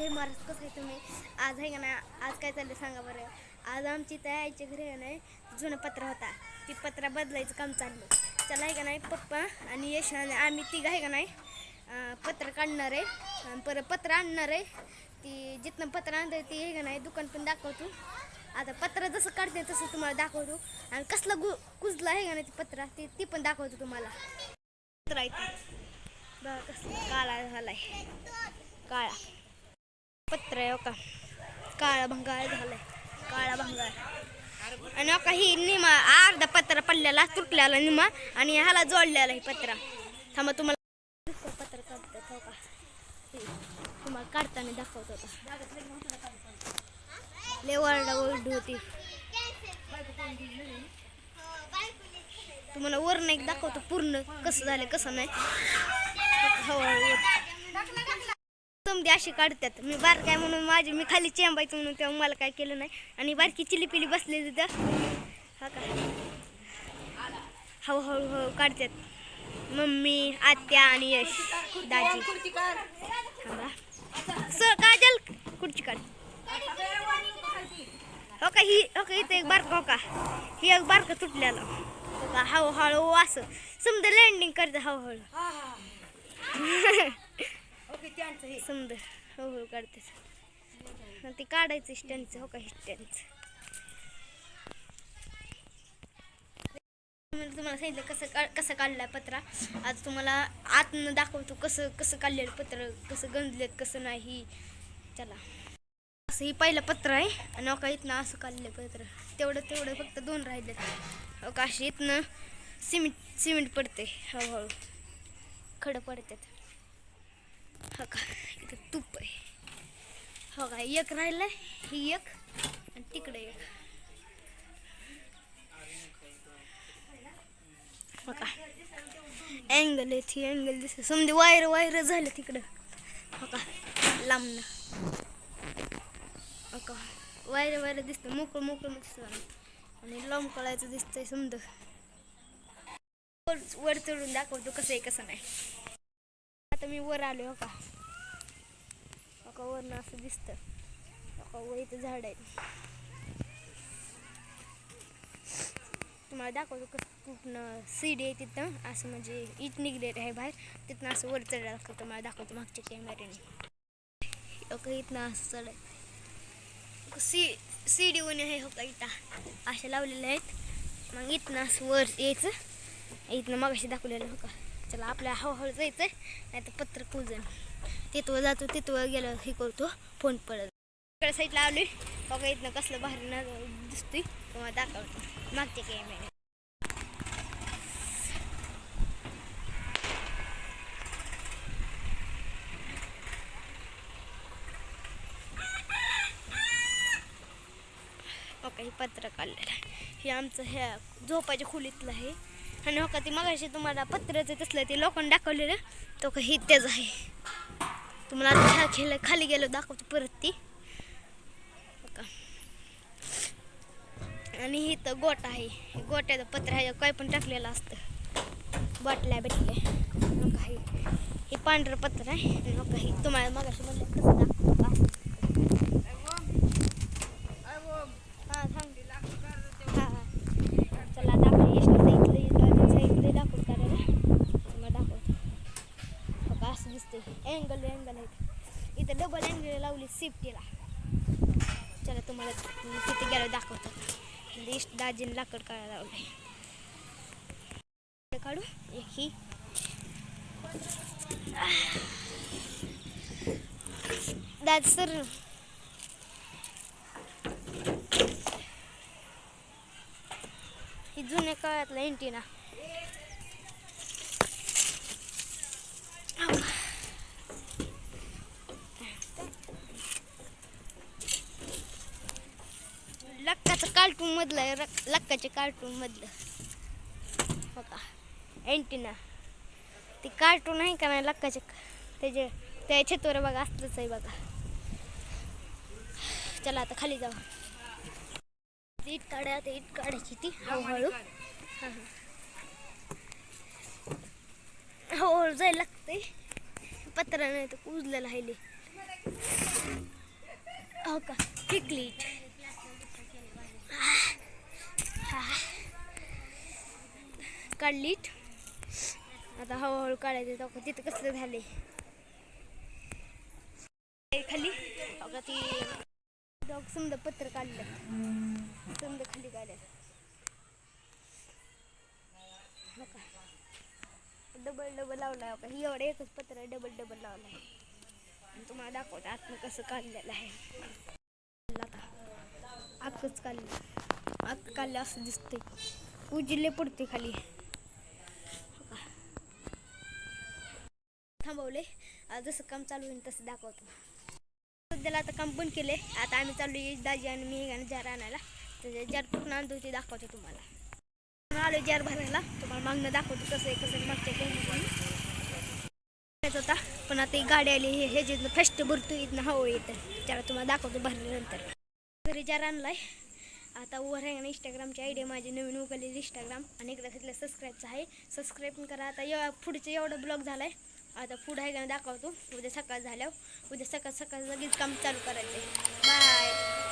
जय महाराज कसं आहे तुम्ही आज आहे का ना आज काय चाललं सांगा बरं. आज आमची त्या घरी आहे ना जुनं पत्र होता. ती पत्रा बदलायचं काम चाललं चला आहे का नाही पप्पा आणि यश आणि आम्ही तिघ आहे का नाही पत्र काढणार आहे. परत पत्र आणणार आहे. ती जिथनं पत्र आणतं ती आहे का नाही दुकान पण दाखवतो. आता पत्र जसं काढते तसं तुम्हाला दाखवतो. आणि कसलं गु कुजलं आहे का नाही ती पत्रा ती ती पण दाखवतो तुम्हाला. पत्र आहे ते. बघा कसं काळा झाला आहे काळा. पत्र आहे हो का? काळा भंगार झालाय. काळा भंगार. आणि हो का ही निमा अर्धा पत्रा पडलेला तुटलेला निमा आणि ह्याला जोडलेला ही पत्रा. थांबा तुम्हाला पत्र काढतात हो का? तुम्हाला काढताना दाखवत होता लय वरडा ओरडी होती. तुम्हाला वरण एक दाखवतो पूर्ण कसं झालं कसं नाही. हळूहळू समधी अशी काढतात. मी बारक आहे म्हणून माझी मी खाली चेंबायचं म्हणून तेव्हा मला काय केलं नाही. आणि बारकी चिली पिली बसलेली तर हा का? हळूहळू हळू काढतात. मम्मी आत्या आणि यश दाजी. सर काजल कुठची काढ. हो का ही हो का इथं एक बारका हो का? ही एक बारका तुटलेलं. हो का हळूहळू असं. समजा लँडिंग करतं हळूहळू. समजा हो, हो. काढते. मग ते काढायचं स्टँडचं हो का स्टँडचं. मी तुम्हाला सांगितलं कसं का कसं काढलाय पत्रा. आज तुम्हाला आतनं दाखवतो कसं कसं काढलेलं पत्र कसं गंजलेत कसं नाही. चला. असं ही पहिलं पत्र आहे. आणि हो अका इथनं असं काढलं पत्र. तेवढं तेवढं फक्त दोन राहिलेत. हो अका अशी इथनं सिमेंट सिमेंट पडते. हळूहळू. खडं पडतात हा का इथं तूप आहे. हो का? एक राहिलं ही एक आणि तिकडे एक. हो का? अँगल आहे ती अँगल दिसते. समजे वायर वायर झालं तिकडं. हो का? लांबनं हो का? वायर वायर दिसतं. मोकळं मोकळं दिसतं आणि लांब कळायचं दिसतंय समज. वर वर चढून दाखवतो कसं आहे कसं नाही. आता मी वर आलो हो का? हो का वरनं असं दिसतं. का वर इथं झाड आहे तुम्हाला दाखवतो कसं कुठनं सीडी आहे तिथं. असं म्हणजे इट निघलेलं आहे बाहेर. तिथनं असं वर चढायला लागतं. तुम्हाला दाखवतो मागच्या कॅमेऱ्याने का इथनं असं चढाय सी सी डी आहे हो का इथं. अशा लावलेल्या आहेत. मग इथनं असं वर यायचं. इथनं मगाशी दाखवलेलं हो का. चला आपल्या हळूहळू जायचं नाही तर पत्र कुजन. तिथं जातो तिथं गेलं हे करतो फोन पडत इकडे साईडला आलोय. बघा इथनं कसलं भारी न दिसतोय. तुम्हाला दाखवतो. मागच्या कॅमेरा ओके हे पत्र काढलेलं आहे हे आमचं ह्या झोपाच्या खोलीतलं आहे. आणि हो का ती मगाशी तुम्हाला पत्राचं तसलं ते लोकांनी दाखवलेलं तो का हे तेच आहे. तुम्हाला आता खेळ खाली गेलो दाखवतो परत ती. हो का. आणि ही तर गोट आहे. हे गोट्याचं पत्र आहे काय पण टाकलेलं असतं. बाटल्या भेटल्या. हो हे पांढरं पत्र आहे. आणि हो का ही तुम्हाला मगाशी म्हणलं कसं दाखव का हां थांब हां हां चला आता आपण यशनं सांगितलं सांगितलं दाखवत काढायला मग दाखवतो हो का असं दिसतंय अँगल अँगल आहेत इथं डबल अँगल लावली सेफ्टीला चला तुम्हाला तिथे गेलो दाखवतो. म्हणजे लिस्ट दाजीने लाकड काढायला लावलंय. काढू. एक ही. दाद सर. ही जुन्या काळातला एंटीना लक्काचं कार्टून मधलं आहे रक- लक्काच्या कार्टून मधलं. हो का एंटिना ती कार्टून आहे का नाही लक्काचे त्याचे त्या छतवर बघा असलंच आहे बघा. चला आता खाली जाऊ. इट काढा आता इट काढायची ती हळूहळू. हां हा. हळूहळू जायला लागते पत्रा नाही तर कुजलं राहिले हो का? टिकली काढलीत आता हळूहळू काढायचं तेव्हा तिथं कसलं झाले खाली. अगं ती डॉग समजा पत्र काढलं. समजा खाली काढलं डबल डबल लावला हो का ही एवढं एकच पत्र डबल डबल लावलं आहे. आणि तुम्हाला दाखवतो आतनं कसं काढलेलं आहे. आतच काढलं. आत काढलं असं दिसतंय. उजिले पडते खाली हो का थांबवले. जसं काम चालू होईल तसं दाखवतो. सध्याला आता काम पण केले आता आम्ही चाललो दाजी आणि मी आणि जार आणायला. तर जार कुठून आणतो ते दाखवतो तुम्हाला. आलो जार भरायला. तुम्हाला मागणं दाखवतो कसं आहे कसं मागच्या टाइम होता. पण आता ही गाडी आली हे हे जिथनं फस्ट भरतो इथनं हवं येतं त्याला तुम्हाला दाखवतो भरल्यानंतर. घरी जार आणलाय. आता वर आहे ना इंस्टाग्रामची आयडिया माझी नवीन उघडलेली इंस्टाग्राम आणि इकडे घेतलं सबस्क्राईबचं आहे. सबस्क्राईब पण करा. आता एव पुढचं एवढं ब्लॉग झालाय. आता पुढं आहे का दाखवतो. उद्या सकाळ झाल्यावर. उद्या सकाळ सकाळ लगेच काम चालू करायचं. बाय